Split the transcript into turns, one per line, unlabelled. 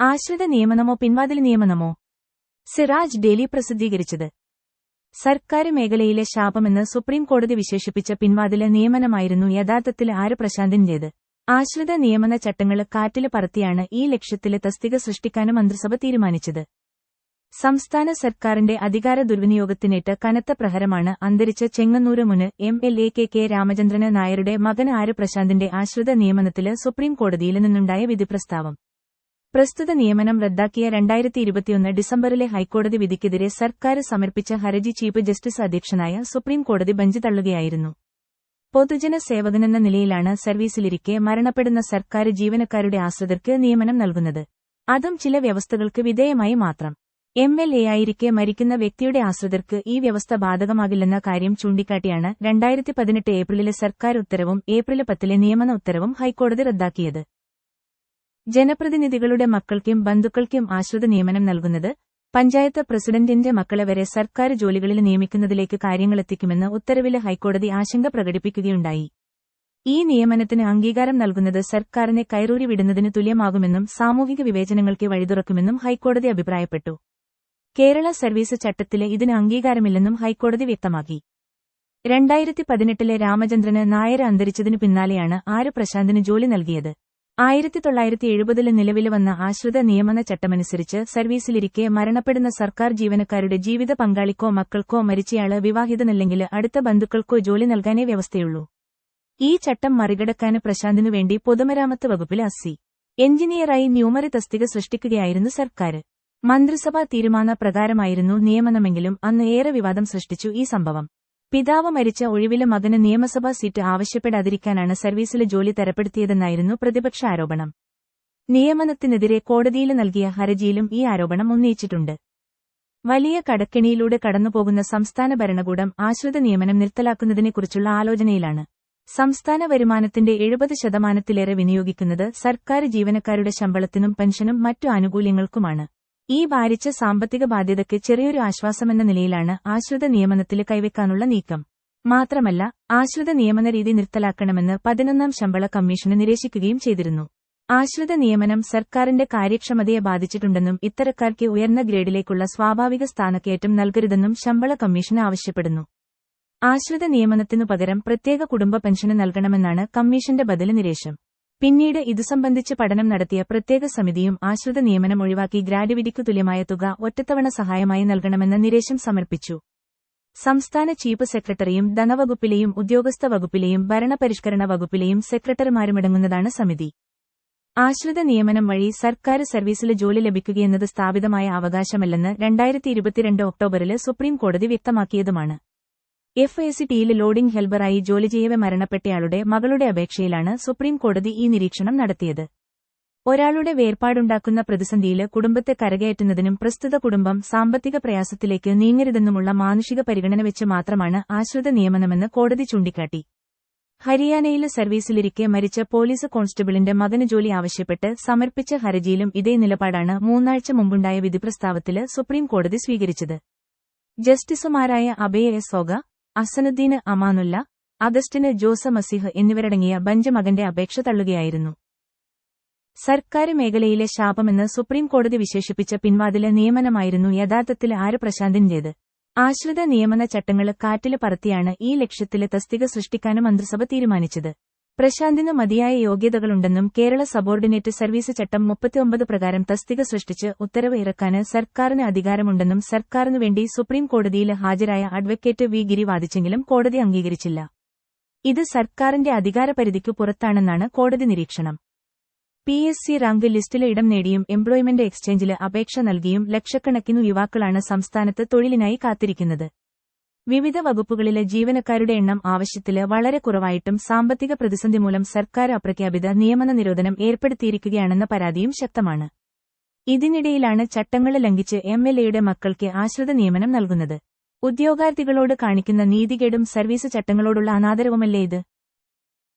ആശ്രിത നിയമനമോ പിൻവാതിൽ നിയമനമോ? സിറാജ് ഡെയിലി പ്രസിദ്ധീകരിച്ചത്. സർക്കാർ മേഖലയിലെ ശാപമെന്ന് സുപ്രീം കോടതി വിശേഷിപ്പിച്ച പിൻവാതില നിയമനമായിരുന്നു യഥാർത്ഥത്തിൽ ആര് പ്രശാന്തിന്റേത് ആശ്രിത നിയമന ചട്ടങ്ങൾ കാറ്റിൽ പറത്തിയാണ് ഈ ലക്ഷ്യത്തിലെ തസ്തിക സൃഷ്ടിക്കാനും മന്ത്രിസഭ തീരുമാനിച്ചത്. സംസ്ഥാന സർക്കാരിന്റെ അധികാര ദുർവിനിയോഗത്തിനേറ്റ കനത്ത പ്രഹരമാണ് അന്തരിച്ച ചെങ്ങന്നൂര് മുന് M L A K K Ramachandran നായരുടെ മകൻ ആര് പ്രശാന്തിന്റെ ആശ്രിത നിയമനത്തിൽ സുപ്രീം കോടതിയിൽ നിന്നുണ്ടായ വിധിപ്രസ്താവം. പ്രസ്തുത നിയമനം റദ്ദാക്കിയ രണ്ടായിരത്തി ഇരുപത്തിയൊന്ന് ഡിസംബറിലെ ഹൈക്കോടതി വിധിക്കെതിരെ സർക്കാർ സമർപ്പിച്ച ഹർജി ചീഫ് ജസ്റ്റിസ് അധ്യക്ഷനായ സുപ്രീം കോടതി ബെഞ്ച് തള്ളുകയായിരുന്നു. പൊതുജന സേവകനെന്ന നിലയിലാണ് സർവീസിലിരിക്കെ മരണപ്പെടുന്ന സർക്കാർ ജീവനക്കാരുടെ ആശ്രിതർക്ക് നിയമനം നൽകുന്നത്. അതും ചില വ്യവസ്ഥകൾക്ക് വിധേയമായി മാത്രം. എം എൽ എ ആയിരിക്കെ മരിക്കുന്ന വ്യക്തിയുടെ ആശ്രിതർക്ക് ഈ വ്യവസ്ഥ ബാധകമാകില്ലെന്ന കാര്യം ചൂണ്ടിക്കാട്ടിയാണ് രണ്ടായിരത്തി പതിനെട്ട് ഏപ്രിലിലെ സർക്കാർ ഉത്തരവും ഏപ്രിൽ പത്തിലെ നിയമന ഉത്തരവും ഹൈക്കോടതി റദ്ദാക്കിയത്. ജനപ്രതിനിധികളുടെ മക്കൾക്കും ബന്ധുക്കൾക്കും ആശ്രിത നിയമനം നൽകുന്നത് പഞ്ചായത്ത് പ്രസിഡന്റിന്റെ മക്കളെ വരെ സർക്കാർ ജോലികളിൽ നിയമിക്കുന്നതിലേക്ക് കാര്യങ്ങളെത്തിക്കുമെന്ന് ഉത്തരവിൽ ഹൈക്കോടതി ആശങ്ക പ്രകടിപ്പിക്കുകയുണ്ടായി. ഈ നിയമനത്തിന് അംഗീകാരം നൽകുന്നത് സർക്കാരിനെ കയറൂരി വിടുന്നതിന് തുല്യമാകുമെന്നും സാമൂഹിക വിവേചനങ്ങൾക്ക് വഴിതുറക്കുമെന്നും ഹൈക്കോടതി അഭിപ്രായപ്പെട്ടു. കേരള സർവീസ് ചട്ടത്തിൽ ഇതിന് അംഗീകാരമില്ലെന്നും ഹൈക്കോടതി വ്യക്തമാക്കി. രണ്ടായിരത്തി പതിനെട്ടിലെ രാമചന്ദ്രന് നായർ അന്തരിച്ചതിനു പിന്നാലെയാണ് ആര് പ്രശാന്തിന് ജോലി നൽകിയത്? ആയിരത്തി തൊള്ളായിരത്തി എഴുപതിൽ നിലവിൽ വന്ന ആശ്രിത നിയമന ചട്ടമനുസരിച്ച് സർവീസിലിരിക്കെ മരണപ്പെടുന്ന സർക്കാർ ജീവനക്കാരുടെ ജീവിത പങ്കാളിക്കോ മക്കൾക്കോ മരിച്ചയാൾ വിവാഹിതനല്ലെങ്കിൽ അടുത്ത ബന്ധുക്കൾക്കോ ജോലി നൽകാനേ വ്യവസ്ഥയുള്ളൂ. ഈ ചട്ടം മറികടക്കാന് പ്രശാന്തിനു വേണ്ടി പൊതുമരാമത്ത് വകുപ്പിൽ അസ്സി എഞ്ചിനീയറായി ന്യൂമറി തസ്തിക സൃഷ്ടിക്കുകയായിരുന്നു സർക്കാർ മന്ത്രിസഭാ തീരുമാന പ്രകാരമായിരുന്നു നിയമനമെങ്കിലും അന്ന് ഏറെ വിവാദം സൃഷ്ടിച്ചു ഈ സംഭവം. പിതാവ് മരിച്ച ഒഴിവിലെ മകന് നിയമസഭാ സീറ്റ് ആവശ്യപ്പെടാതിരിക്കാനാണ് സർവീസിലെ ജോലി തരപ്പെടുത്തിയതെന്നായിരുന്നു പ്രതിപക്ഷ ആരോപണം. നിയമനത്തിനെതിരെ കോടതിയിൽ നൽകിയ ഹർജിയിലും ഈ ആരോപണം ഉന്നയിച്ചിട്ടുണ്ട്. വലിയ കടക്കെണിയിലൂടെ കടന്നുപോകുന്ന സംസ്ഥാന ഭരണകൂടം ആശ്രിത നിയമനം നിർത്തലാക്കുന്നതിനെക്കുറിച്ചുള്ള ആലോചനയിലാണ്. സംസ്ഥാന വരുമാനത്തിന്റെ എഴുപത് ശതമാനത്തിലേറെ വിനിയോഗിക്കുന്നത് സർക്കാർ ജീവനക്കാരുടെ ശമ്പളത്തിനും പെൻഷനും മറ്റു ആനുകൂല്യങ്ങൾക്കുമാണ്. ഈ ഭാരിച്ച സാമ്പത്തിക ബാധ്യതയ്ക്ക് ചെറിയൊരു ആശ്വാസമെന്ന നിലയിലാണ് ആശ്രിത നിയമനത്തിൽ കൈവയ്ക്കാനുള്ള നീക്കം. മാത്രമല്ല ആശ്രിത നിയമന രീതി നിർത്തലാക്കണമെന്ന് പതിനൊന്നാം ശമ്പള കമ്മീഷന് നിരീക്ഷിക്കുകയും ചെയ്തിരുന്നു. ആശ്രിത നിയമനം സർക്കാരിന്റെ കാര്യക്ഷമതയെ ബാധിച്ചിട്ടുണ്ടെന്നും ഇത്തരക്കാർക്ക് ഉയർന്ന ഗ്രേഡിലേക്കുള്ള സ്വാഭാവിക സ്ഥാനക്കയറ്റം നൽകരുതെന്നും ശമ്പള കമ്മീഷൻ ആവശ്യപ്പെടുന്നു. ആശ്രിത നിയമനത്തിനു പകരം പ്രത്യേക കുടുംബ പെൻഷന് നൽകണമെന്നാണ് കമ്മീഷന്റെ ബദൽ നിരേശം. പിന്നീട് ഇതു സംബന്ധിച്ച് പഠനം നടത്തിയ പ്രത്യേക സമിതിയും ആശ്രിത നിയമനം ഒഴിവാക്കി ഗ്രാഡുവിറ്റിക്കു തുല്യമായ തുക ഒറ്റത്തവണ സഹായമായി നൽകണമെന്ന നിരേശം സമർപ്പിച്ചു. സംസ്ഥാന ചീഫ് സെക്രട്ടറിയും ധനവകുപ്പിലെയും ഉദ്യോഗസ്ഥ വകുപ്പിലെയും ഭരണപരിഷ്കരണ വകുപ്പിലെയും സെക്രട്ടറിമാരുമടങ്ങുന്നതാണ് സമിതി. ആശ്രിത നിയമനം വഴി സർക്കാർ സർവീസിൽ ജോലി ലഭിക്കുകയെന്നത് സ്ഥാപിതമായ അവകാശമല്ലെന്ന് രണ്ടായിരത്തി ഇരുപത്തിരണ്ട് ഒക്ടോബറിൽ സുപ്രീം കോടതി വ്യക്തമാക്കിയതുമാണ്. എഫ് എ സി ടിയിൽ ലോഡിംഗ് ഹെൽബറായി ജോലി ചെയ്യവെ മരണപ്പെട്ടയാളുടെ മകളുടെ അപേക്ഷയിലാണ് സുപ്രീം കോടതി ഈ നിരീക്ഷണം നടത്തിയത്. ഒരാളുടെ വേർപാടുണ്ടാക്കുന്ന പ്രതിസന്ധിയിൽ കുടുംബത്തെ കരകയറ്റുന്നതിനും പ്രസ്തുത കുടുംബം സാമ്പത്തിക പ്രയാസത്തിലേക്ക് നീങ്ങരുതെന്നുമുള്ള മാനുഷിക പരിഗണന വെച്ച് മാത്രമാണ് ആശ്രിത നിയമനമെന്ന് കോടതി ചൂണ്ടിക്കാട്ടി. ഹരിയാനയിൽ സർവീസിലിരിക്കെ മരിച്ച പോലീസ് കോൺസ്റ്റബിളിന്റെ മകന് ജോലി ആവശ്യപ്പെട്ട് സമർപ്പിച്ച ഹർജിയിലും ഇതേ നിലപാടാണ് മൂന്നാഴ്ച മുമ്പുണ്ടായ വിധിപ്രസ്താവത്തിൽ സുപ്രീം കോടതി സ്വീകരിച്ചത്. ജസ്റ്റിസുമാരായ അബയ എസ് സോഗ അസനുദ്ദീന് അമാനുല്ല അഗസ്റ്റിന് ജോസ മസിഹ് എന്നിവരടങ്ങിയ ബഞ്ച് മകന്റെ അപേക്ഷ തള്ളുകയായിരുന്നു. സർക്കാർ മേഖലയിലെ ശാപമെന്ന് സുപ്രീംകോടതി വിശേഷിപ്പിച്ച പിൻവാതിലെ നിയമനമായിരുന്നു യഥാർത്ഥത്തിൽ ആര് പ്രശാന്തിന്റേത് ആശ്രിത നിയമന ചട്ടങ്ങൾ കാറ്റിൽ പറത്തിയാണ് ഈ ലക്ഷ്യത്തിലെ തസ്തിക സൃഷ്ടിക്കാനും മന്ത്രിസഭ തീരുമാനിച്ചത്. പ്രശാന്തിന് മതിയായ യോഗ്യതകളുണ്ടെന്നും കേരള സബോർഡിനേറ്റ് സർവീസ് ചട്ടം മുപ്പത്തിയൊമ്പത് പ്രകാരം തസ്തിക സൃഷ്ടിച്ച് ഉത്തരവ് ഇറക്കാന് സർക്കാരിന് അധികാരമുണ്ടെന്നും സർക്കാരിനു വേണ്ടി സുപ്രീം കോടതിയിൽ ഹാജരായ അഡ്വക്കേറ്റ് വി ഗിരി വാദിച്ചെങ്കിലും കോടതി അംഗീകരിച്ചില്ല. ഇത് സർക്കാരിന്റെ അധികാരപരിധിക്കു പുറത്താണെന്നാണ് കോടതി നിരീക്ഷണം. പി എസ് സി റാങ്ക് ലിസ്റ്റിലെ ഇടം നേടിയും എംപ്ലോയ്മെന്റ് എക്സ്ചേഞ്ചിൽ അപേക്ഷ നൽകിയും ലക്ഷക്കണക്കിനു യുവാക്കളാണ് സംസ്ഥാനത്ത് തൊഴിലിനായി കാത്തിരിക്കുന്നത്. വിവിധ വകുപ്പുകളിലെ ജീവനക്കാരുടെ എണ്ണം ആവശ്യത്തിൽ വളരെ കുറവായിട്ടും സാമ്പത്തിക പ്രതിസന്ധി മൂലം സർക്കാർ അപ്രഖ്യാപിത നിയമന നിരോധനം ഏർപ്പെടുത്തിയിരിക്കുകയാണെന്ന പരാതിയും ശക്തമാണ്. ഇതിനിടയിലാണ് ചട്ടങ്ങൾ ലംഘിച്ച് എം എൽ എയുടെ മക്കൾക്ക് ആശ്രിത നിയമനം നൽകുന്നത്. ഉദ്യോഗാർത്ഥികളോട് കാണിക്കുന്ന നീതികേടും സർവീസ് ചട്ടങ്ങളോടുള്ള അനാദരവുമല്ലേ ഇത്?